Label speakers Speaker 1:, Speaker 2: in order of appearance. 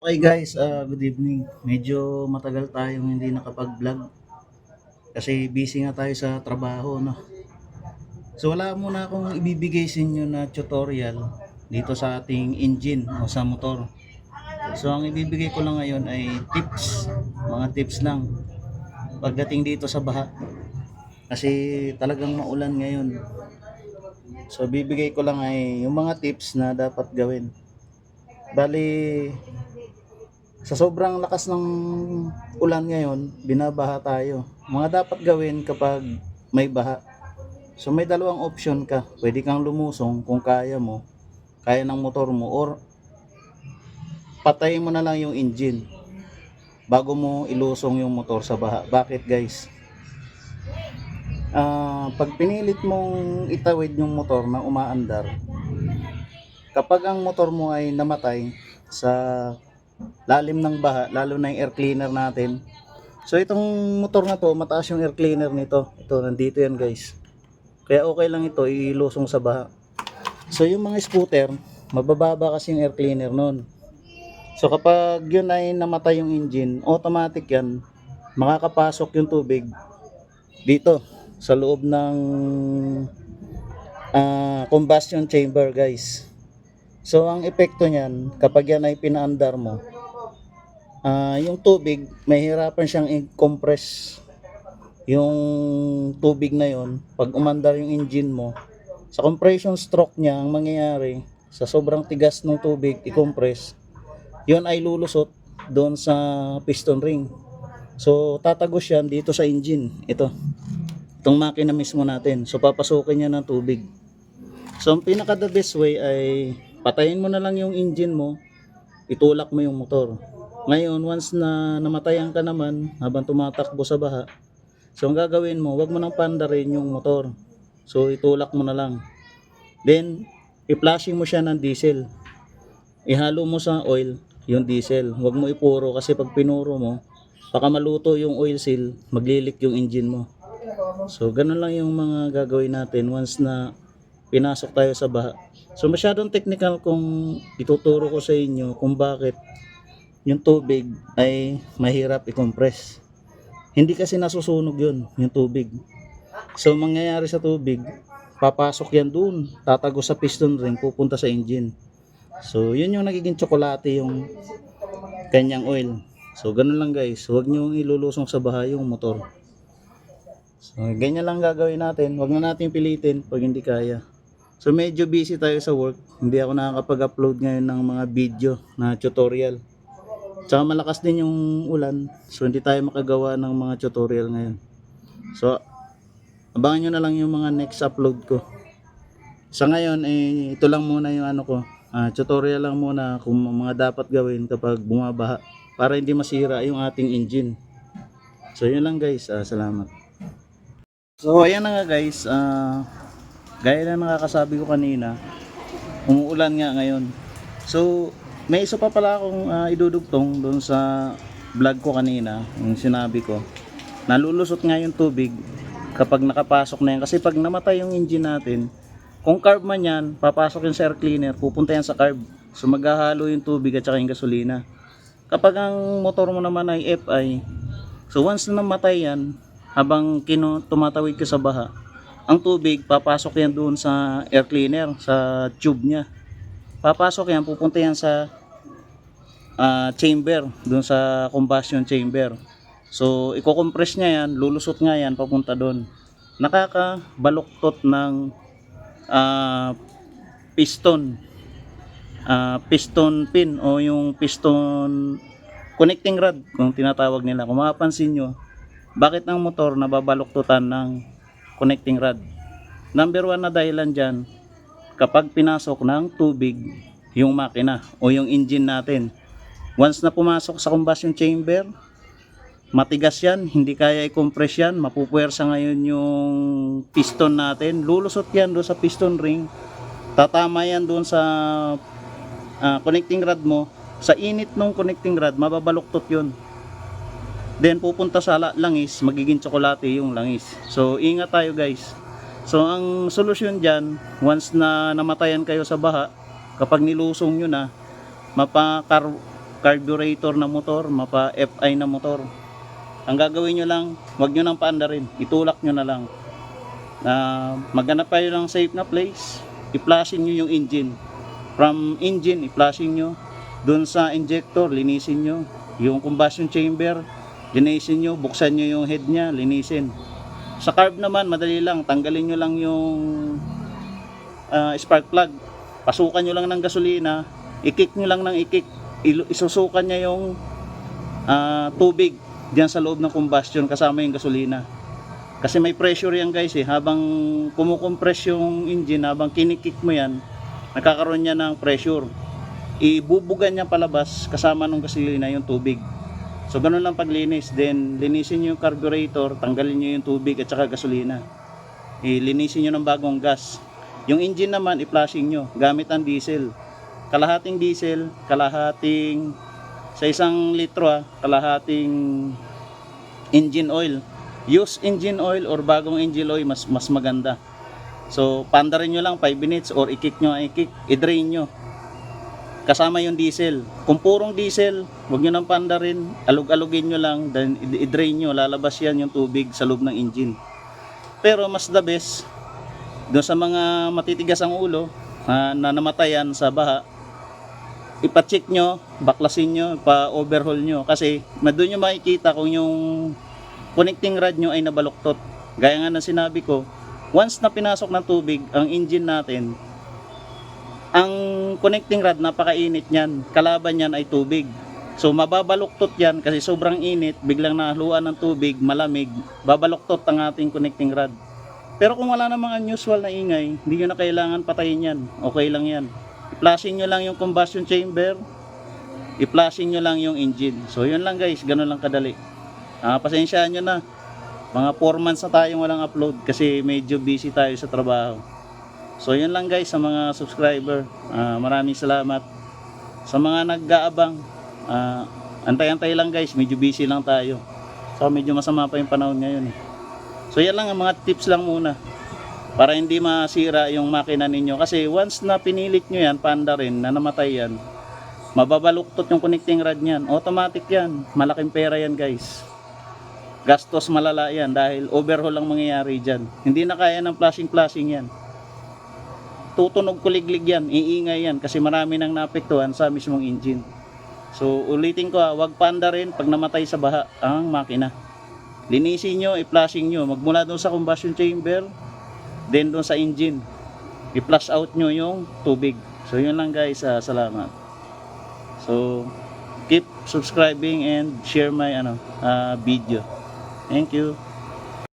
Speaker 1: Okay guys, ah, good evening. Medyo matagal tayong hindi nakapag-vlog kasi busy nga tayo sa trabaho, no? So wala muna akong ibibigay sa inyo na tutorial dito sa ating engine o sa motor. So ang ibibigay ko lang ngayon ay tips, mga tips lang pagdating dito sa baha. Kasi talagang maulan ngayon. So bibigay ko lang ay yung mga tips na dapat gawin. Bali, sa sobrang lakas ng ulan ngayon, binabaha tayo. Mga dapat gawin kapag may baha. So may dalawang option ka. Pwede kang lumusong kung kaya mo, kaya ng motor mo, or patayin mo na lang yung engine bago mo ilusong yung motor sa baha. Bakit guys? Ah, pag pinilit mong itawid yung motor na umaandar, kapag ang motor mo ay namatay sa lalim ng baha, lalo na yung air cleaner natin. So itong motor na to, mataas yung air cleaner nito. Ito, nandito yan guys. Kaya okay lang ito, ilusong sa baha. So yung mga scooter, mabababa kasi yung air cleaner nun. So kapag yun ay namatay yung engine, automatic yan, makakapasok yung tubig dito sa loob ng ah, combustion chamber guys. So ang epekto niyan kapag yan ay pinaandar mo, ah, yung tubig mahirapan siyang i-compress. Yung tubig na yon pag umandar yung engine mo sa compression stroke niya ang mangyayari sa sobrang tigas ng tubig i-compress yun ay lulusot doon sa piston ring. So tatagos yan dito sa engine. Ito itong makina mismo natin. So papasukin niya ng tubig. So ang pinaka the best way ay patayin mo na lang yung engine mo itulak mo yung motor. Ngayon once na namatayan ka naman habang tumatakbo sa baha so ang gagawin mo wag mo nang pandarin yung motor. So itulak mo na lang. Then i-flashing mo siya ng diesel. Ihalo mo sa oil yung diesel. Wag mo ipuro kasi pag pinuro mo baka maluto yung oil seal maglilik yung engine mo. So ganun lang yung mga gagawin natin once na pinasok tayo sa baha so masyadong technical kung ituturo ko sa inyo kung bakit yung tubig ay mahirap i-compress hindi kasi nasusunog yun yung tubig so mangyayari sa tubig papasok yan doon tatago sa piston ring pupunta sa engine So, yun yung nagiging tsokolate yung kanyang oil. So, ganun lang guys. Huwag nyo ilulusong sa baha yung motor. So, ganyan lang gagawin natin. Huwag na natin pilitin pag hindi kaya. So, medyo busy tayo sa work. Hindi ako nakakapag-upload ngayon ng mga video na tutorial. Tsaka malakas din yung ulan. So, hindi tayo makagawa ng mga tutorial ngayon. So, abangan nyo na lang yung mga next upload ko. Sa ngayon, eh, ito lang muna yung ano ko. Ah, tutorial lang muna kung mga dapat gawin kapag bumabaha para hindi masira yung ating engine. So yun lang guys, Ah, salamat. So ayan na nga guys, Ah, gaya na nakakasabi ko kanina, umuulan nga ngayon. So may isa pa pala akong ah, idudugtong doon sa vlog ko kanina, yung sinabi ko. Nalulusot nga yung tubig kapag nakapasok na yan. Kasi pag namatay yung engine natin, kung carb man yan, papasok yun sa air cleaner, pupunta yan sa carb. So maghahalo yung tubig at saka yung gasolina. Kapag ang motor mo naman ay FI, so once na namatay yan, habang kino, tumatawid ka sa baha, ang tubig papasok yan doon sa air cleaner, sa tube niya. Papasok yan, pupunta yan sa ah, chamber, doon sa combustion chamber. So, i-compress niya yan, lulusot nga yan, papunta doon. Nakakabaluktot ng ah, piston. Ah, piston pin o yung piston connecting rod kung tinatawag nila. Kung mapapansin nyo, bakit ang motor nababaluktutan ng connecting rod? Number one na dahilan dyan, kapag pinasok ng tubig yung makina o yung engine natin. Once na pumasok sa combustion chamber, matigas yan, hindi kaya i-compress yan, mapupuwersa ngayon yung piston natin, lulusot yan doon sa piston ring, tatama yan doon sa ah, connecting rod mo, sa init ng connecting rod, mababaluktot yun. Then pupunta sa la- langis, magiging tsokolate yung langis. So ingat tayo guys. So ang solusyon dyan, once na namatayan kayo sa baha, kapag nilusong nyo na, mapakar carburetor na motor, mapa FI na motor. Ang gagawin nyo lang, wag nyo nang paandarin, itulak nyo na lang. Na maghanap kayo ng safe na place, i-flushing nyo yung engine. From engine, i-flushing nyo. Doon sa injector, linisin nyo. Yung combustion chamber, linisin nyo, buksan nyo yung head nya, linisin. Sa carb naman, madali lang, tanggalin nyo lang yung ah, spark plug. Pasukan nyo lang ng gasolina, i-kick nyo lang ng i-kick. Ilu- Isusukan niya yung ah, tubig diyan sa loob ng combustion kasama yung gasolina. Kasi may pressure yan guys eh. Habang kumukompress yung engine, habang kinikik mo yan, nagkakaroon niya ng pressure. Ibubugan niya palabas kasama ng gasolina yung tubig. So ganun lang paglinis. Then linisin niyo yung carburetor, tanggalin niyo yung tubig at saka gasolina. Ilinisin niyo ng bagong gas. Yung engine naman, i-flushing nyo gamit ang diesel. Kalahating diesel, kalahating sa isang litro ah, kalahating engine oil. Use engine oil or bagong engine oil mas mas maganda. So, pandarin nyo lang 5 minutes or i-kick nyo, i-kick, i-drain nyo. Kasama yung diesel. Kung purong diesel, huwag nyo nang pandarin, alug-alugin nyo lang, then i-drain nyo, lalabas yan yung tubig sa loob ng engine. Pero mas the best, doon sa mga matitigas ang ulo, ah, na namatayan sa baha, ipacheck nyo, baklasin nyo, pa-overhaul nyo. Kasi doon nyo makikita kung yung connecting rod nyo ay nabaluktot. Gaya nga ng sinabi ko, once na pinasok ng tubig ang engine natin, ang connecting rod napakainit niyan. Kalaban niyan ay tubig. So mababaluktot yan kasi sobrang init, biglang nahaluan ng tubig, malamig, babaluktot ang ating connecting rod. Pero kung wala namang unusual na ingay, hindi nyo na kailangan patayin yan. Okay lang yan. I-flushing nyo lang yung combustion chamber, i-flushing nyo lang yung engine. So yun lang guys, ganun lang kadali. Ah, pasensyaan nyo na. Mga 4 months na tayong walang upload kasi medyo busy tayo sa trabaho. So yun lang guys sa mga subscriber. Ah, maraming salamat. Sa mga nag-aabang, ah, antay-antay lang guys, medyo busy lang tayo. So medyo masama pa yung panahon ngayon eh. So yan lang ang mga tips lang muna. Para hindi masira yung makina ninyo. Kasi once na pinilit nyo yan, panda rin, na namatay yan, mababaluktot yung connecting rod niyan. Automatic yan. Malaking pera yan guys. Gastos malala yan dahil overhaul lang mangyayari dyan. Hindi na kaya ng flashing-flashing yan. Tutunog kuliglig yan, iingay yan kasi marami nang naapektuhan sa mismong engine. So ulitin ko ha, wag panda rin pag namatay sa baha ang makina. Linisin nyo, i-flashing nyo. Magmula doon sa combustion chamber, then doon sa engine. I-flush out nyo yung tubig. So yun lang guys, ah, salamat. So keep subscribing and share my ano ah, video. Thank you.